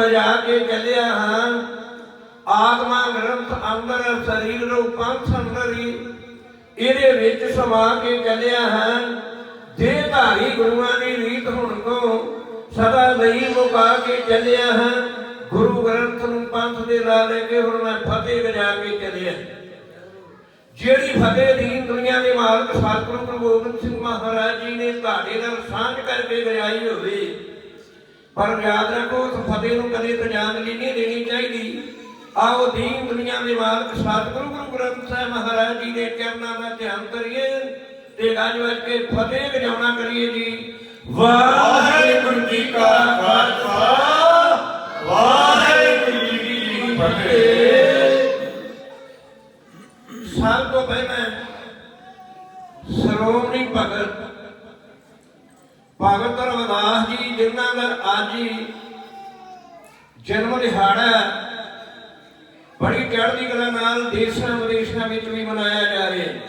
ਵਜਾ ਕੇ ਚੱਲਿਆ ਹਾਂ। ਆਤਮਾ ਗ੍ਰੰਥ ਅੰਦਰ ਸਰੀਰ ਨੂੰ ਪੰਥ ਇਹਦੇ ਵਿੱਚ ਸਮਾ ਕੇ ਚੱਲਿਆ ਹਾਂ। ਦੇਹਧਾਰੀ ਗੁਰੂਆਂ ਦੀ ਰੀਤ ਹੁਣ ਤੋਂ ਸਦਾ ਲਈ ਮੁਕਾ ਕੇ ਚੱਲਿਆ ਹਾਂ। ਗੁਰੂ ਗ੍ਰੰਥ ਨੂੰ ਪੰਥ ਦੇ ਲਾ ਲੈ ਕੇ ਹੁਣ ਮੈਂ ਫਤਿਹ ਗਜਾ ਕੇ ਚੱਲਿਆ। ਜਿਹੜੀ ਫਤਿਹ ਦੀਨ ਦੁਨੀਆ ਦੇ ਮਾਲਕ ਸਤਿਗੁਰੂ ਗੁਰੂ ਗੋਬਿੰਦ ਸਿੰਘ ਮਹਾਰਾਜ ਜੀ ਨੇ ਤੁਹਾਡੇ ਨਾਲ ਸਾਂਝ ਕਰਕੇ ਗਜਾਈ ਹੋਵੇ। ਪਰ ਯਾਦ ਰੱਖੋ, ਉਸ ਫਤਿਹ ਨੂੰ ਕਦੇ ਤਜਾਂਦਲੀ ਨਹੀਂ ਦੇਣੀ ਚਾਹੀਦੀ। ਆਓ ਦੀਨ ਦੁਨੀਆ ਦੇ ਮਾਲਕ ਸਤਿਗੁਰੂ ਗੁਰੂ ਗ੍ਰੰਥ ਸਾਹਿਬ ਮਹਾਰਾਜ ਜੀ ਦੇ ਚਰਨਾਂ ਦਾ ਧਿਆਨ ਕਰੀਏ ਤੇ ਗੱਜ ਵੱਜ ਕੇ ਫਤਿਹ ਵਜਾਉਣਾ ਕਰੀਏ ਜੀ। ਵਾਹਿਗੁਰੂ ਜੀ ਕਾ ਖਾਲਸਾ, ਵਾਹਿਗੁਰੂ ਜੀ ਕੀ ਫਤਿਹ। ਸਭ ਤੋਂ ਪਹਿਲਾਂ ਸ਼੍ਰੋਮਣੀ ਭਗਤ ਭਗਤ ਰਵਿਦਾਸ ਜੀ ਜਿਨ੍ਹਾਂ ਦਾ ਅੱਜ ਹੀ ਜਨਮ ਦਿਹਾੜਾ ਬੜੀ ਚੜ੍ਹਦੀ ਕਲਾ ਨਾਲ ਦੇਸ਼ਾਂ ਵਿਦੇਸ਼ਾਂ ਵਿੱਚ ਵੀ ਮਨਾਇਆ ਜਾ ਰਿਹਾ ਹੈ।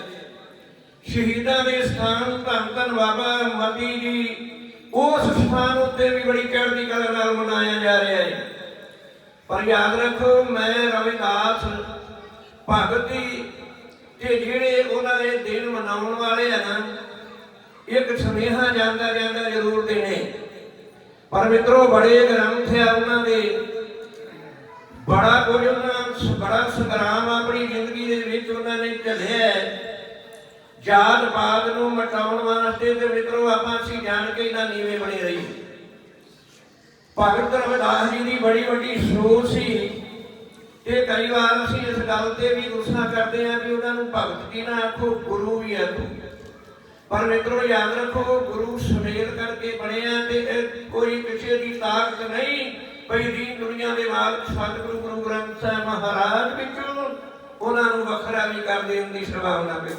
ਸ਼ਹੀਦਾਂ ਦੇ ਸਥਾਨ ਧੰਨ ਧੰਨ ਬਾਬਾ ਮਤੀ ਜੀ, ਉਸ ਸਥਾਨ ਉੱਤੇ ਵੀ ਬੜੀ ਚੜ੍ਹਦੀ ਕਲਾ ਨਾਲ ਮਨਾਇਆ ਜਾ ਰਿਹਾ ਹੈ। ਪਰ ਯਾਦ ਰੱਖੋ, ਮੈਂ ਰਵਿਦਾਸ ਭਗਤ ਜੀ, ਤੇ ਜਿਹੜੇ ਉਹਨਾਂ ਦੇ ਦਿਨ ਮਨਾਉਣ ਵਾਲੇ ਆ ਨਾ ਇੱਕ ਸੁਨੇਹਾ ਜਾਂਦਾ ਜਾਂਦਾ ਜ਼ਰੂਰ ਦੇਣੇ। ਪਰ ਮਿੱਤਰੋ, ਬੜੇ ਗ੍ਰੰਥ ਆ ਉਹਨਾਂ ਦੇ। ਬੜਾ ਕੁਝ ਉਹਨਾਂ ਬੜਾ ਸੰਗਰਾਮ ਆਪਣੀ ਜ਼ਿੰਦਗੀ ਦੇ ਵਿੱਚ ਉਹਨਾਂ ਨੇ ਝੱਲਿਆ ਜਾਤ ਪਾਤ ਨੂੰ ਮਟਾਉਣ ਵਾਸਤੇ ਤੇ ਮਿੱਤਰੋ, ਆਪਾਂ ਅਸੀਂ ਜਾਣ ਕੇ ਇਹਨਾਂ ਨੀਵੇਂ ਬਣੇ ਰਹੀ ਭਗਤ ਰਵਿਦਾਸ ਜੀ ਦੀ ਬੜੀ ਵੱਡੀ ਸੋਚ ਸੀ ਤੇ ਕਈ ਵਾਰ ਅਸੀਂ ਇਸ ਗੱਲ ਤੇ ਵੀ ਗੁੱਸਾ ਕਰਦੇ ਹਾਂ ਕਿ ਉਹਨਾਂ ਨੂੰ ਭਗਤ ਕੀ ਨਾ ਆਖੋ, ਗੁਰੂ ਵੀ ਆਖੋ। ਪਰ ਮਿੱਤਰੋ, ਯਾਦ ਰੱਖੋ, ਗੁਰੂ ਸੁਮੇਲ ਕਰਕੇ ਬਣਿਆ ਤੇ ਕੋਈ ਕਿਸੇ ਦੀ ਤਾਕਤ ਨਹੀਂ ਪਈ ਦੀਨ ਦੁਨੀਆ ਦੇ ਮਾਲਕ ਸਤਿਗੁਰੂ ਗੁਰੂ ਗ੍ਰੰਥ ਸਾਹਿਬ ਮਹਾਰਾਜ ਵਿੱਚੋਂ। ਉਹਨਾਂ ਨੂੰ ਵੱਖਰਾ ਵੀ ਕਰ ਦੇਣ ਦੀ ਸੰਭਾਵਨਾ ਪੇ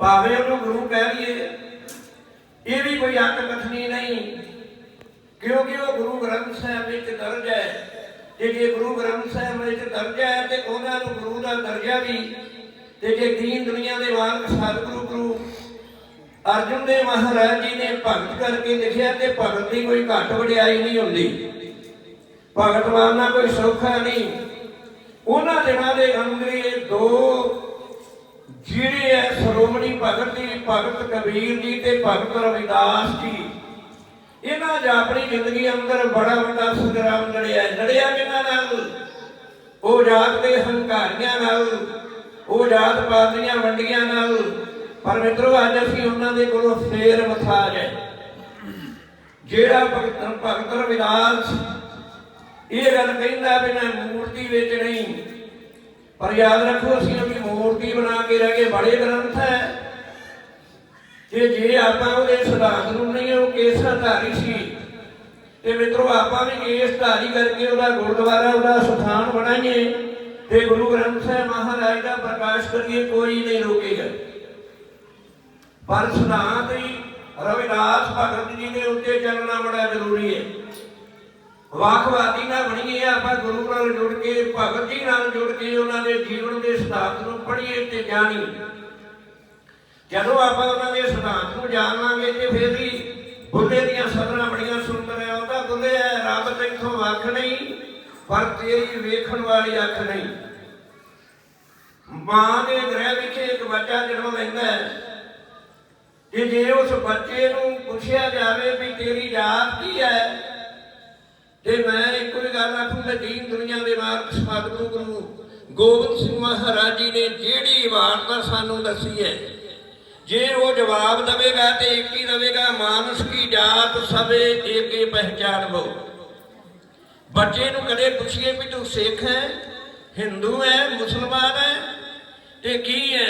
ਭਾਵੇਂ ਉਹਨੂੰ ਗੁਰੂ ਕਹਿ ਲਈਏ ਇਹ ਵੀ ਕੋਈ ਅੱਕ ਕਥਨੀ ਨਹੀਂ, ਕਿਉਂਕਿ ਉਹ ਗੁਰੂ ਗ੍ਰੰਥ ਸਾਹਿਬ ਵਿੱਚ ਦਰਜ ਹੈ। ਤੇ ਜੇ ਗੁਰੂ ਗ੍ਰੰਥ ਸਾਹਿਬ ਵਿੱਚ ਦਰਜ ਹੈ ਤੇ ਉਹਨਾਂ ਨੂੰ ਗੁਰੂ ਦਾ ਦਰਜਾ ਵੀ ਤੇ ਜੇ ਦੀਨ ਦੁਨੀਆ ਦੇ ਵਾਂਗ ਸਤਿਗੁਰੂ ਗੁਰੂ ਅਰਜੁਨ ਦੇ ਮਹਾਰਾਜ ਜੀ ਨੇ ਭਗਤ ਕਰਕੇ ਲਿਖਿਆ ਤੇ ਭਗਤ ਦੀ ਕੋਈ ਘੱਟ ਵਡਿਆਈ ਨਹੀਂ ਹੁੰਦੀ। ਭਗਤ ਮਾਨਣਾ ਕੋਈ ਸੌਖਾ ਨਹੀਂ। ਉਹਨਾਂ ਦਿਨਾਂ ਦੇ ਅੰਦਰ ਇਹ ਦੋ ਜਿਹੜੇ ਹੈ ਸ਼੍ਰੋਮਣੀ ਭਗਤ ਜੀ, ਭਗਤ ਕਬੀਰ ਜੀ ਤੇ ਭਗਤ ਰਵਿਦਾਸ ਜੀ, ਇਹਨਾਂ ਨੇ ਆਪਣੀ ਜ਼ਿੰਦਗੀ ਅੰਦਰ ਬੜਾ ਵੱਡਾ ਸੰਗਰਾਮ ਲੜਿਆ। ਲੜਿਆ ਕਿਹਨਾਂ ਨਾਲ? ਉਹ ਜਾਤ ਦੇ ਹੰਕਾਰੀਆਂ ਨਾਲ। ਉਹ ਜਾਤ ਪਾਤ ਦੀਆਂ ਵੰਡੀਆਂ ਨਾਲ। ਪਰ ਮਿੱਤਰੋ, ਅੱਜ ਅਸੀਂ ਉਹਨਾਂ ਦੇ ਕੋਲੋਂ ਫੇਰ ਮਥਾਜ ਹੈ ਜਿਹੜਾ ਭਗਤ ਭਗਤ ਰਵਿਦਾਸ ਇਹ ਗੱਲ ਕਹਿੰਦਾ ਵੀ ਮੈਂ ਮੂਰਤੀ ਵਿੱਚ ਨਹੀਂ, ਪਰ ਯਾਦ ਰੱਖੋ, ਅਸੀਂ ਆਪਣੀ ਮੂਰਤੀ ਬਣਾ ਕੇ ਰਹਿ ਗਏ। ਬੜੇ ਗ੍ਰੰਥ ਹੈ। ਕਿ ਜੇ ਆਪਾਂ ਉਹਦੇ ਸਿਧਾਂਤ ਨੂੰ ਨਹੀਂ, ਉਹ ਕੇਸਾਂ ਧਾਰੀ ਸੀ? ਤੇ ਮਿੱਤਰੋ, ਆਪਾਂ ਵੀ ਕੇਸ ਧਾਰੀ ਕਰਕੇ ਉਹਦਾ ਗੁਰਦੁਆਰਾ, ਉਹਦਾ ਸਥਾਨ ਬਣਾਈਏ। ਤੇ ਗੁਰੂ ਗ੍ਰੰਥ ਸਾਹਿਬ ਮਹਾਰਾਜ ਦਾ ਪ੍ਰਕਾਸ਼ ਕਰੀਏ, ਕੋਈ ਨਹੀਂ ਰੋਕੇਗਾ। ਪਰ ਸਿਧਾਂਤ ਹੀ ਰਵਿਦਾਸ ਭਗਤ ਜੀ ਦੇ ਉੱਤੇ ਚੱਲਣਾ ਬੜਾ ਜ਼ਰੂਰੀ ਹੈ। ਵਾਕਵਾਦੀ ਨਾ ਬਣੀਏ, ਆਪਾਂ ਗੁਰੂ ਨਾਲ ਜੁੜ ਕੇ, ਭਗਤ ਜੀ ਨਾਲ ਜੁੜ ਕੇ ਉਹਨਾਂ ਦੇ ਜੀਵਨ ਦੇ ਸਿਧਾਂਤ ਨੂੰ ਪੜ੍ਹੀਏ ਤੇ ਜਾਣੀਏ। ਜਦੋਂ ਆਪਾਂ ਉਹਨਾਂ ਦੇ ਸਿਧਾਂਤ ਨੂੰ ਜਾਣ ਲਾਂਗੇ ਤੇ ਫਿਰ ਵੀ ਬੁੱਲੇ ਦੀਆਂ ਸਦਰਾਂ ਬੜੀਆਂ ਸੁੰਦਰ ਹੈ, ਉਹਦਾ ਬੁੱਲੇ ਹੈ, ਰੱਬ ਤੈਥੋਂ ਵੱਖ ਨਹੀਂ। ਪਰ ਤੇਰੀ ਵੇਖਣ ਵਾਲੀ ਅੱਖ ਨਹੀਂ। ਮਾਂ ਦੇ ਗ੍ਰਹਿ ਵਿਖੇ ਇੱਕ ਬੱਚਾ ਜਨਮ ਲੈਂਦਾ ਹੈ। ਕਿ ਜੇ ਉਸ ਬੱਚੇ ਨੂੰ ਪੁੱਛਿਆ ਜਾਵੇ ਵੀ ਤੇਰੀ ਜਾਤ ਕੀ ਹੈ, ਤੇ ਮੈਂ ਇੱਕੋ ਹੀ ਗੱਲ ਆਖੂੰਗਾ ਦੀਨ ਦੁਨੀਆ ਦੇ ਮਾਲਕ ਸਤਿਗੁਰੂ ਗੁਰੂ ਗੋਬਿੰਦ ਸਿੰਘ ਮਹਾਰਾਜ ਜੀ ਨੇ ਜਿਹੜੀ ਵਾਰਤਾ ਸਾਨੂੰ ਦੱਸੀ ਹੈ, ਜੇ ਉਹ ਜਵਾਬ ਦੇਵੇਗਾ ਤੇ ਇੱਕ ਹੀ ਦੇਵੇਗਾ, ਮਾਨਸ ਕੀ ਜਾਤ ਸਭੇ ਏਕੇ ਪਹਿਚਾਨ ਲੋ ਬੱਚੇ ਨੂੰ ਕਦੇ ਪੁੱਛੀਏ ਵੀ ਤੂੰ ਸਿੱਖ ਹੈ, ਹਿੰਦੂ ਹੈ, ਮੁਸਲਮਾਨ ਹੈ, ਤੇ ਕੀ ਹੈ?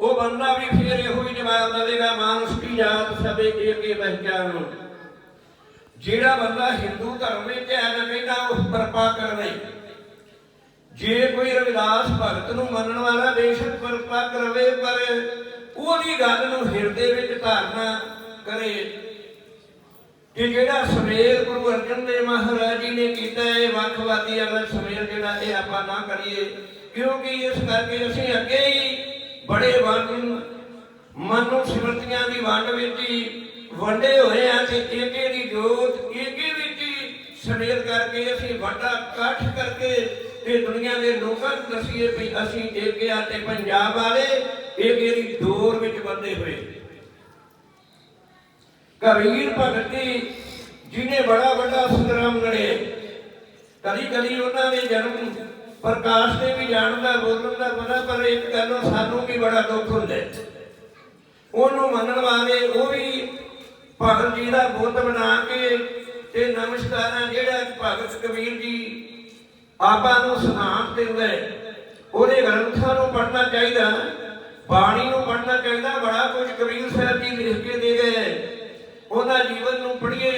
ਉਹ ਬੰਦਾ ਵੀ ਫਿਰ ਇਹੋ ਹੀ ਜਵਾਬ ਦੇਵੇਗਾ, ਮਾਨਸ ਕੀ ਜਾਤ ਸਭੇ ਏਕੇ ਪਹਿਚਾਨ ਲੋ ਜਿਹੜਾ ਬੰਦਾ ਹਿੰਦੂ ਧਰਮ ਵਿੱਚ ਹੈ ਨਾ ਕਹਿੰਦਾ ਉਸ ਪਰਪਾ ਕਰਵੇ। ਜੇ ਕੋਈ ਰਵਿਦਾਸ ਭਗਤ ਨੂੰ ਮੰਨਣ ਵਾਲਾ ਬੇਸ਼ੱਕ ਪਰਪਾ ਕਰਵੇ, ਪਰ ਉਹਦੀ ਗੱਲ ਨੂੰ ਹਿਰਦੇ ਵਿੱਚ ਧਾਰਨਾ ਕਰੇ ਕਿ ਜਿਹੜਾ ਸਮੇਲ ਗੁਰੂ ਅਰਜਨ ਦੇਵ ਮਹਾਰਾਜ ਜੀ ਨੇ ਕੀਤਾ ਹੈ ਵੱਖਵਾਦੀ ਵਾਲਾ ਸਮੇਲ ਜਿਹੜਾ ਇਹ ਆਪਾਂ ਨਾ ਕਰੀਏ, ਕਿਉਂਕਿ ਇਸ ਕਰਕੇ ਅਸੀਂ ਅੱਗੇ ਹੀ ਬੜੇ ਵੰਡ ਮਨ ਨੂੰ ਸਿਮਰਤੀਆਂ ਦੀ ਵੰਡ ਵਿੱਚ ਹੀ ਵੰਡੇ ਹੋਏ ਆ ਤੇ ਏਕੇ ਦੀ ਜੋਤ, ਏਕੇ ਵਿੱਚ ਹੀ ਸਮੇਤ ਕਰਕੇ ਅਸੀਂ ਵੱਡਾ ਇਕੱਠ ਕਰਕੇ ਤੇ ਦੁਨੀਆ ਦੇ ਲੋਕਾਂ ਨੂੰ ਦੱਸੀਏ ਵੀ ਅਸੀਂ ਏਕੇ ਆ ਤੇ ਪੰਜਾਬ ਵਾਲੇ, ਏਕੇ ਦੀ ਦੌਰ ਵਿੱਚ ਬੰਦੇ ਹੋਏ। ਕਬੀਰ ਭਗਤ ਜੀ ਜਿਹਨੇ ਬੜਾ ਵੱਡਾ ਸੰਗਰਾਮ ਲੜਿਆ ਕਦੀ ਕਦੀ ਉਹਨਾਂ ਦੇ ਜਨਮ ਪ੍ਰਕਾਸ਼ ਤੇ ਵੀ ਜਾਣਦਾ ਬੋਲਣ ਦਾ ਪਤਾ ਪਰ ਇੱਕ ਗੱਲੋਂ ਸਾਨੂੰ ਵੀ ਬੜਾ ਦੁੱਖ ਹੁੰਦਾ ਉਹਨੂੰ ਮੰਨਣ ਵਾਲੇ ਉਹ ਵੀ ਭਗਤ ਜੀ ਦਾ ਬੁੱਤ ਬਣਾ ਕੇ ਤੇ ਨਮਸਕਾਰਾਂ ਜਿਹੜਾ ਭਗਤ ਕਬੀਰ ਜੀ ਆਪਾਂ ਨੂੰ ਸਿਧਾਂਤ ਦਿੰਦਾ ਹੈ, ਉਹਦੇ ਗ੍ਰੰਥਾਂ ਨੂੰ ਪੜ੍ਹਨਾ ਚਾਹੀਦਾ ਬਾਣੀ ਨੂੰ ਪੜ੍ਹਨਾ ਚਾਹੀਦਾ ਬੜਾ ਕੁਝ ਕਬੀਰ ਸਾਹਿਬ ਜੀ ਲਿਖ ਕੇ ਦੇ ਗਏ। ਉਹਦਾ ਜੀਵਨ ਨੂੰ ਪੜ੍ਹੀਏ।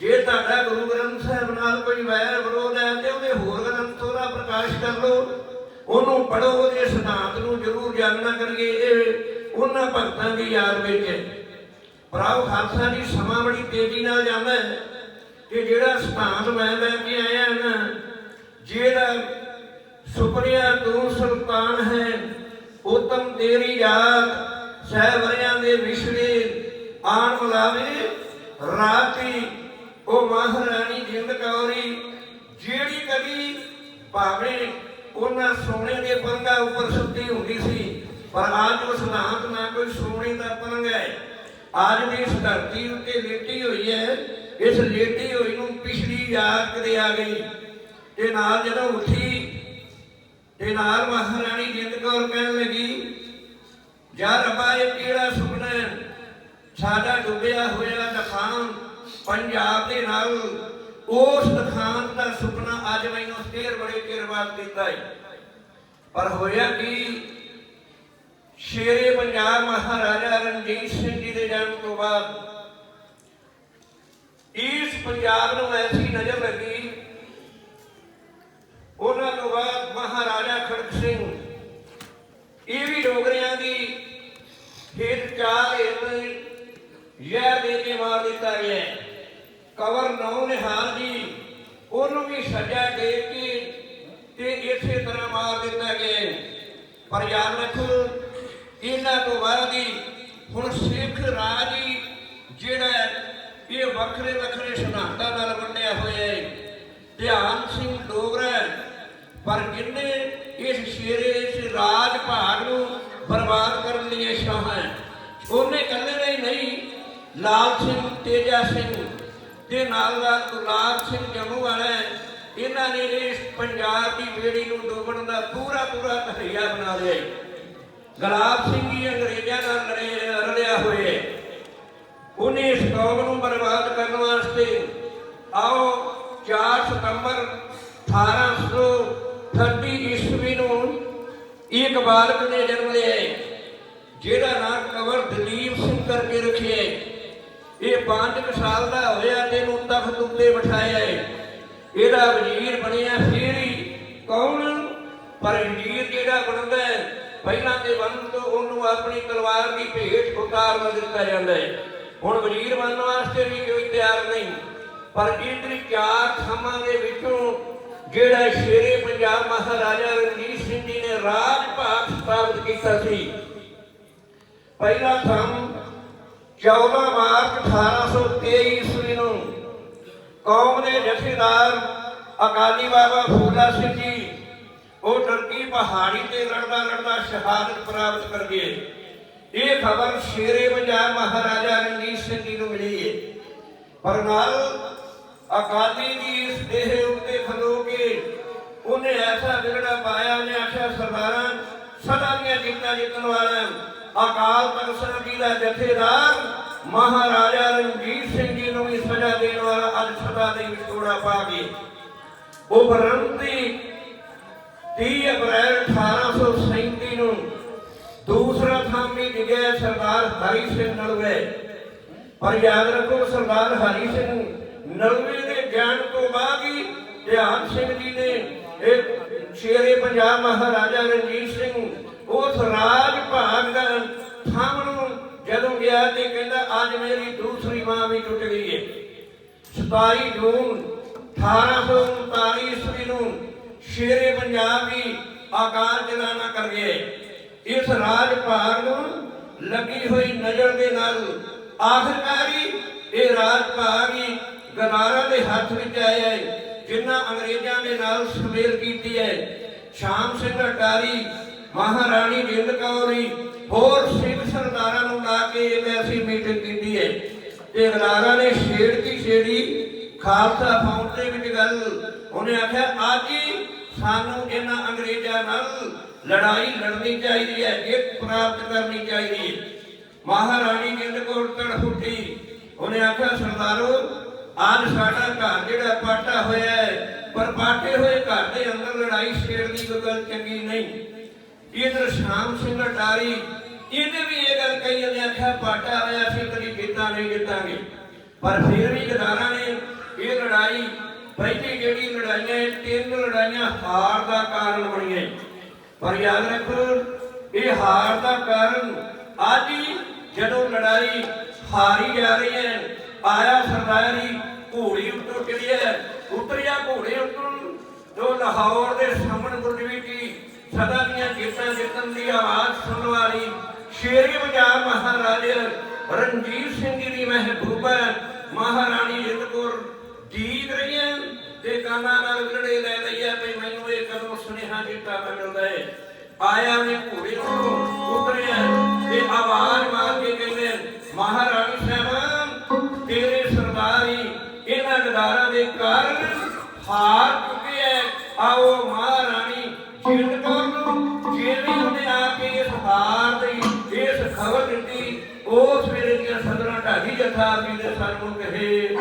ਜੇ ਤੁਹਾਡਾ ਗੁਰੂ ਗ੍ਰੰਥ ਸਾਹਿਬ ਨਾਲ ਕੋਈ ਵੈਰ ਵਿਰੋਧ ਹੈ ਤੇ ਉਹਦੇ ਹੋਰ ਗ੍ਰੰਥੋਂ ਦਾ ਪ੍ਰਕਾਸ਼ ਕਰ ਲਓ। ਉਹਨੂੰ ਪੜੋ ਉਹਦੇ ਸਿਧਾਂਤ ਨੂੰ ਜ਼ਰੂਰ ਜਾਣਨਾ ਕਰੀਏ। ਇਹ ਉਹਨਾਂ ਭਗਤਾਂ ਦੀ ਯਾਦ ਵਿੱਚ ਹੈ। ਪ੍ਰਭ ਖਾਲਸਾ ਜੀ, ਸਮਾਂ ਬੜੀ ਤੇਜ਼ੀ ਨਾਲ ਜਾਂਦਾ ਹੈ ਕਿ ਜਿਹੜਾ ਸਿਧਾਂਤ ਮੈਂ ਲੈ ਕੇ ਆਇਆ ਨਾ, ਜਿਹੜਾ ਸੁਪਨਿਆ ਤੂੰ ਸੁਲਤਾਨ ਹੈ ਉਤਮ ਤੇਰੀ ਯਾਦ ਸਹਿਬਰਿਆਂ ਦੇ ਵਿਛੜੇ ਆਣ ਮਲਾਵੇ ਰਾਤੀ ਉਹ ਮਹਾਰਾਣੀ ਜਿੰਦ ਕੌਰੀ ਜਿਹੜੀ ਕਦੀ ਭਾਵੇਂ ਉਹਨਾਂ ਸੋਨੇ ਦੇ ਪਲੰਘਾਂ ਉੱਪਰ ਸੁੱਤੀ ਹੁੰਦੀ ਸੀ, ਪਰ ਅੱਜ ਉਸ ਨਾਤ ਨਾ ਕੋਈ ਸੋਨੇ ਦਾ ਪਲੰਗ ਹੈ। ਅੱਜ ਵੀ ਇਸ ਧਰਤੀ ਉੱਤੇ ਲੇਟੀ ਹੋਈ ਹੈ, ਇਸ ਲੇਟੀ ਹੋਈ ਨੂੰ ਪਿਛਲੀ ਯਾਦ ਕਦੇ ਆ ਗਈ। ਤੇ ਨਾਲ ਜਦੋਂ ਉੱਠੀ, ਤੇ ਨਾਲ ਮਹਾਰਾਣੀ ਜਿੰਦ ਕੌਰ ਕਹਿਣ ਲੱਗੀ ਯਾਰ ਰੱਬਾ, ਇਹ ਕਿਹੜਾ ਸੁਪਨਾ ਹੈ? ਸਾਡਾ ਡੁੱਬਿਆ ਹੋਇਆ ਦਖਾਨ ਪੰਜਾਬ ਦੇ ਨਾਲ, ਉਸ ਦਖਾਨ ਦਾ ਸੁਪਨਾ ਅੱਜ ਮੈਨੂੰ ਫੇਰ ਬੜੇ ਚਿਰ ਬਾਅਦ ਦਿੱਤਾ ਹੈ ਪਰ ਹੋਇਆ ਕੀ, ਸ਼ੇਰੇ ਪੰਜਾਬ ਮਹਾਰਾਜਾ ਰਣਜੀਤ ਸਿੰਘ ਜੀ ਦੇ ਜਨਮ ਤੋਂ ਬਾਅਦ, ਇਸ ਪੰਜਾਬ ਨੂੰ ਐਸੀ ਨਜ਼ਰ ਲੱਗੀ, ਉਹਨਾਂ ਤੋਂ ਬਾਅਦ ਮਹਾਰਾਜਾ ਖੜਕ ਸਿੰਘ, ਇਹ ਵੀ ਡੋਗਰਿਆਂ ਦੀ ਖੇਤ ਚਾਲ ਇਹਨੂੰ ਜ਼ਹਿਰ ਦੇ ਕੇ ਮਾਰ ਦਿੱਤਾ ਗਿਆ ਕਵਰ ਨੌ ਨਿਹਾਲ ਜੀ, ਉਹਨੂੰ ਵੀ ਸਜ਼ਾ ਦੇ ਕੇ ਤੇ ਇਸੇ ਤਰ੍ਹਾਂ ਮਾਰ ਦਿੱਤਾ ਗਿਆ ਹੈ। ਪਰ ਯਾਦ ਰੱਖੋ ਇਹਨਾਂ ਤੋਂ ਬਾਅਦ ਹੀ ਹੁਣ ਸਿੱਖ ਰਾਜ ਹੀ ਜਿਹੜਾ ਇਹ ਵੱਖਰੇ ਵੱਖਰੇ ਸਿਧਾਂਤਾਂ ਨਾਲ ਵੰਡਿਆ ਹੋਇਆ ਹੈ ਧਿਆਨ ਸਿੰਘ ਡੋਗਰਾ ਪਰ ਜਿੰਨੇ ਇਸ ਸ਼ੇਰੇ, ਇਸ ਰਾਜ ਭਾਗ ਨੂੰ ਬਰਬਾਦ ਕਰਨ ਦੀਆਂ ਹੈ, ਉਹਨੇ ਇਕੱਲੇ ਨੇ ਨਹੀਂ ਲਾਲ ਸਿੰਘ ਤੇਜਾ ਸਿੰਘ ਦੇ ਨਾਲ ਨਾਲ ਗੁਲਾਬ ਸਿੰਘ ਜੰਮੂ ਵਾਲਾ ਇਹਨਾਂ ਨੇ ਇਸ ਪੰਜਾਬ ਦੀ ਬੇੜੀ ਨੂੰ ਡੋਬਣ ਦਾ ਪੂਰਾ ਪੂਰਾ ਤਹਈਆ ਬਣਾ ਲਿਆ ਗੁਲਾਬ ਸਿੰਘ ਜੀ ਅੰਗਰੇਜ਼ਾਂ ਨਾਲ ਲੜੇ ਰਲਿਆ ਹੋਇਆ ਉਹਨੇ ਇਸ ਕੌਮ ਨੂੰ ਬਰਬਾਦ ਕਰਨ ਵਾਸਤੇ ਆਓ 4 ਸਤੰਬਰ 1830 ਈਸਵੀ ਨੂੰ ਇੱਕ ਬਾਲਕ ਨੇ ਜਨਮ ਲਿਆ ਹੈ, ਜਿਹਦਾ ਨਾਮ ਕਵਰ ਦਲੀਪ ਸਿੰਘ ਕਰਕੇ ਰੱਖਿਆ ਇਹ 5 ਸਾਲ ਦਾ ਹੋਇਆ ਤੇ ਇਹਨੂੰ ਤਖਤ ਉੱਤੇ ਬਿਠਾਇਆ ਹੈ ਇਹਦਾ ਵਜ਼ੀਰ ਬਣਿਆ ਫਿਰ ਹੀ ਕੌਣ? ਪਰ ਵਜ਼ੀਰ ਜਿਹੜਾ ਬਣਦਾ ਹੈ ਪਹਿਲਾਂ ਦੇ ਬਣਨ ਤੋਂ ਉਹਨੂੰ ਆਪਣੀ ਤਲਵਾਰ ਦੀ ਭੇਟ ਉਤਾਰਨ ਦਿੱਤਾ ਜਾਂਦਾ ਹੈ ਹੁਣ ਵਜ਼ੀਰ ਬਣਨ ਵਾਸਤੇ ਵੀ ਕੋਈ ਤਿਆਰ ਨਹੀਂ। ਪਰ ਇਧਰ ਚਾਰ ਥਾਵਾਂ ਦੇ ਵਿੱਚੋਂ ਜਿਹੜਾ ਸ਼ੇਰੇ ਪੰਜਾਬ ਮਹਾਰਾਜਾ ਰਣਜੀਤ ਸਿੰਘ ਜੀ ਨੇ ਰਾਜ ਭਾਗ ਸਥਾਪਿਤ ਕੀਤਾ ਸੀ। ਪਹਿਲਾ ਥਾਂ 14 ਮਾਰਚ 1823 ਈਸਵੀ ਨੂੰ ਕੌਮ ਦੇ ਜਥੇਦਾਰ ਅਕਾਲੀ ਬਾਬਾ ਫੂਲਾ ਸਿੰਘ ਜੀ ਉਹ ਟਰਕੀ ਪਹਾੜੀ ਤੇ ਲੜਦਾ ਲੜਦਾ ਸ਼ਹਾਦਤ ਪ੍ਰਾਪਤ ਕਰ ਗਏ। ਇਹ ਖਬਰ ਸ਼ੇਰੇ ਪੰਜਾਬ ਮਹਾਰਾਜਾ ਰਣਜੀਤ ਸਿੰਘ ਜੀ ਨੂੰ ਮਿਲੀ ਹੈ ਪਰ ਨਾਲ ਅਕਾਲੀ ਜੀ ਇਸ ਦੇਹ ਉੱਤੇ ਖਲੋ ਕੇ ਉਹਨੇ ਐਸਾ ਵਿਗੜਾ ਪਾਇਆ, ਉਹਨੇ ਆਖਿਆ, ਸਰਦਾਰਾਂ, ਸਦਾ ਦੀਆਂ ਜਿੱਤਾਂ ਜਿੱਤਣ ਵਾਲਾ ਅਕਾਲ ਤਖਤ ਸਾਹਿਬ ਜੀ ਦਾ ਜਥੇਦਾਰ, ਮਹਾਰਾਜਾ ਰਣਜੀਤ ਸਿੰਘ ਜੀ ਨੂੰ ਵੀ ਸਜ਼ਾ ਦੇਣ ਵਾਲਾ ਅੱਜ ਸਦਾ ਦੇ ਵਿਛੋੜਾ ਪਾ ਕੇ। ਉਹ 30 ਅਪ੍ਰੈਲ 1837 ਨੂੰ ਦੂਸਰਾ ਥਾਮ ਵੀ ਸਰਦਾਰ ਹਰੀ ਸਿੰਘ ਨਲਵੇ ਪਰ ਯਾਦ ਰੱਖੋ ਸਰਦਾਰ ਹਰੀ ਸਿੰਘ ਨਲਵੇ ਦੇ ਗਿਆਨ ਤੋਂ ਬਾਅਦ ਹੀ ਧਿਆਨ ਸਿੰਘ ਜੀ ਨੇ ਇਹ ਸ਼ੇਰੇ ਪੰਜਾਬ ਮਹਾਰਾਜਾ ਰਣਜੀਤ ਸਿੰਘ ਉਸ ਰਾਜ ਭਾਗ ਦਾ ਥਾਮ ਨੂੰ ਜਦੋਂ ਗਿਆ ਤੇ ਕਹਿੰਦਾ, ਅੱਜ ਮੇਰੀ ਦੂਸਰੀ ਮਾਂ ਵੀ ਟੁੱਟ ਗਈ ਹੈ 27 ਜੂਨ 1839 ਈਸਵੀ ਨੂੰ ਸ਼ੇਰੇ ਪੰਜਾਬ ਵੀ ਆਕਾਰ ਜਲਾਨਾ ਕਰ ਗਏ। ਇਸ ਰਾਜ ਭਾਗ ਨੂੰ ਲੱਗੀ ਹੋਈ ਨਜ਼ਰ ਦੇ ਨਾਲ ਆਖਰਕਾਰੀ ਇਹ ਰਾਜ ਭਾਗ ਹੀ ਗਦਾਰਾਂ ਦੇ ਹੱਥ ਵਿੱਚ ਆਇਆ ਹੈ ਜਿਨ੍ਹਾਂ ਅੰਗਰੇਜ਼ਾਂ ਦੇ ਨਾਲ ਸੁਮੇਲ ਕੀਤੀ ਹੈ ਸ਼ਾਮ ਸਿੰਘ ਅਟਾਰੀ ਮਹਾਰਾਣੀ ਜਿੰਦ ਕੌਰੀ ਹੋਰ ਸਿੱਖ ਸਰਦਾਰਾਂ ਨੂੰ ਲਾ ਕੇ ਇਹ ਅਸੀਂ ਮੀਟਿੰਗ ਕੀਤੀ ਹੈ। ਤੇ ਗਦਾਰਾਂ ਨੇ ਛੇੜ ਕੀ ਛੇੜੀ? ਖਾਲਸਾ ਫੌਜ ਦੇ ਵਿੱਚ ਗੱਲ। ਉਹਨੇ ਆਖਿਆ, ਅੱਜ ਹੀ ਸਾਨੂੰ ਇਹਨਾਂ ਅੰਗਰੇਜ਼ਾਂ ਨਾਲ ਲੜਾਈ ਲੜਨੀ ਚਾਹੀਦੀ ਹੈ, ਜਿੱਤ ਪ੍ਰਾਪਤ ਕਰਨੀ ਚਾਹੀਦੀ ਹੈ। ਮਹਾਰਾਣੀ ਜਿੰਦ ਕੋਲ ਤੜਫੁੱਟੀ ਉਹਨੇ ਆਖਿਆ, ਸਰਦਾਰੋ, ਅੱਜ ਸਾਡਾ ਘਰ ਜਿਹੜਾ ਪਾਟਾ ਹੋਇਆ ਹੈ, ਪਰ ਪਾਟੇ ਹੋਏ ਘਰ ਦੇ ਅੰਦਰ ਲੜਾਈ ਛੇੜਨੀ ਕੋਈ ਗੱਲ ਚੰਗੀ ਨਹੀਂ। ਇਧਰ ਸ਼ਾਮ ਸਿੰਘ ਅਟਾਰੀ, ਇਹਨੇ ਵੀ ਇਹ ਗੱਲ ਕਹੀ ਉਹਨੇ ਆਖਿਆ ਪਾਟਾ ਹੋਇਆ ਸੀ, ਕਦੀ ਜਿੱਤਾਂ ਨਹੀਂ ਜਿੱਤਾਂਗੇ ਪਰ ਫਿਰ ਵੀ ਗਦਾਰਾਂ ਨੇ ਇਹ ਲੜਾਈ, ਪਹਿਲੀ ਜਿਹੜੀ ਲੜਾਈਆਂ ਇਹ ਤਿੰਨ ਲੜਾਈਆਂ ਹਾਰ ਦਾ ਕਾਰਨ ਬਣੀਆਂ ਪਰ ਯਾਦ ਰੱਖੋ, ਇਹ ਹਾਰ ਦਾ ਕਾਰਨ ਅੱਜ ਹੀ ਜਦੋਂ ਲੜਾਈ ਹਾਰੀ ਜਾ ਰਹੀ ਹੈ, ਆਇਆ ਸਰਦਾਰੀ ਘੋੜੀ ਉੱਤੋਂ ਹੈ, ਉਤਰਿਆ ਘੋੜੇ ਉੱਤੋਂ, ਜੋ ਲਾਹੌਰ ਦੇ ਸਾਹਮਣੇ ਗੁਰਦਵੀ ਸਦਾ ਦੀਆਂ ਜਿੱਤਾਂ ਜਿੱਤਣ ਦੀ ਆਵਾਜ਼ ਸੁਣਨ ਵਾਲੀ ਸ਼ੇਰੀ ਪੰਜਾਬ ਮਹਾਰਾਜਾ ਰਣਜੀਤ ਸਿੰਘ ਜੀ ਦੀ ਮਹਿਬੂਬਾ ਮਹਾਰਾਣੀ ਜਿੰਦ ਜੀਤ ਰਹੀਆਂ ਤੇ ਕਾਨਾਂ ਨਾਲ ਵਿਲੜੇ ਲੈ ਲਈਆ ਵੀ ਮੈਨੂੰ ਇਹ ਕਦੋਂ ਸੁਨੇਹਾ ਦਿੱਤਾ ਮਿਲਦਾ ਹੈ। ਆਇਆ ਨੇ ਘੋੜੇ ਤੋਂ ਉਤਰਿਆ ਤੇ ਆਵਾਜ਼ ਮਾਰ ਕੇ ਕਹਿੰਦੇ ਮਹਾਰਾਣੀ ਸਾਹਿਬਾਨ, ਤੇਰੇ ਸਰਦਾਰੀ ਇਹਨਾਂ ਗਦਾਰਾਂ ਦੇ ਕਾਰਨ ਹਾਰ ਸਦਰਾਂ ਢਾਡੀ ਦੇ ਸਾਨੂੰ ਕਹੇ।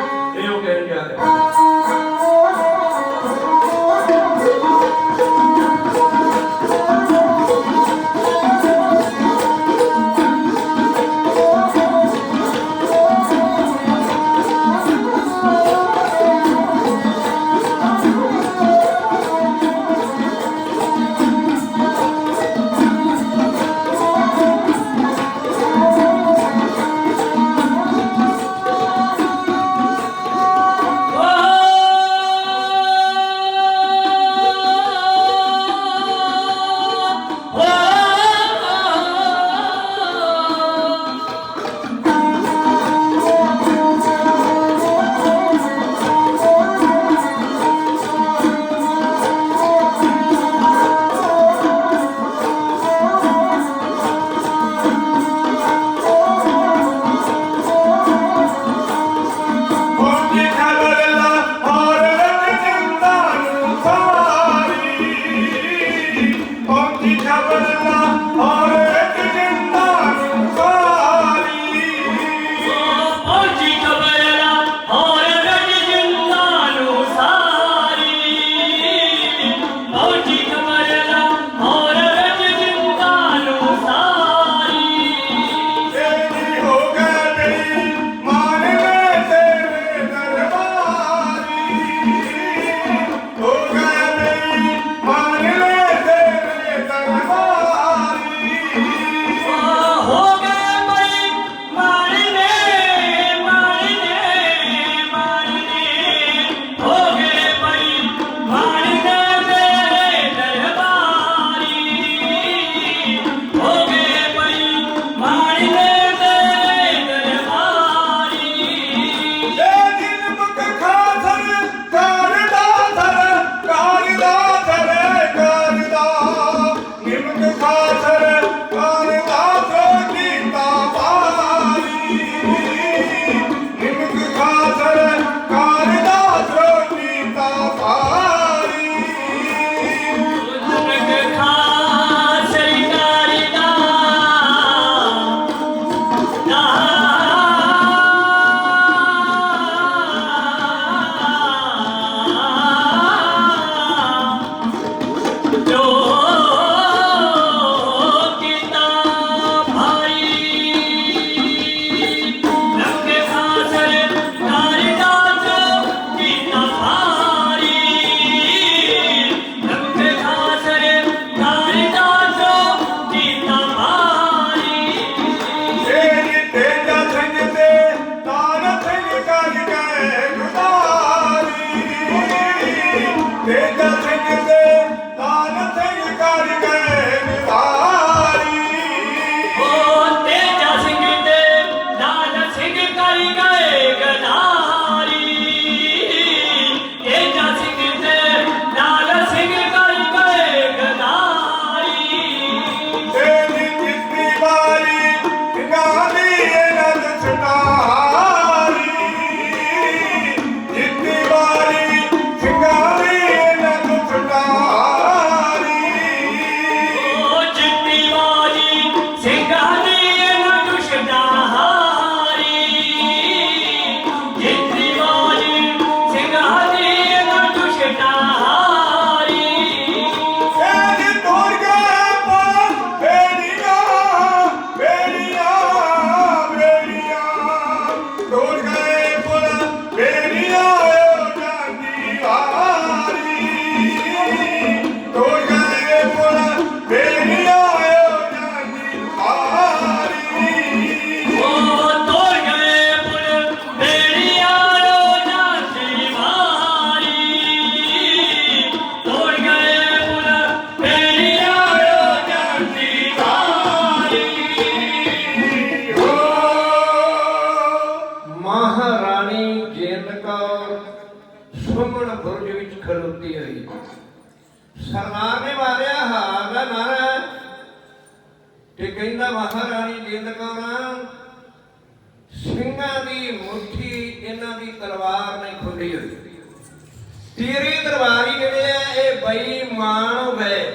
ਤੇਰੀ ਇਹ ਬੇਈਮਾਨ ਹੋ ਗਏ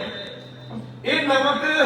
ਇਹ ਨਮਕ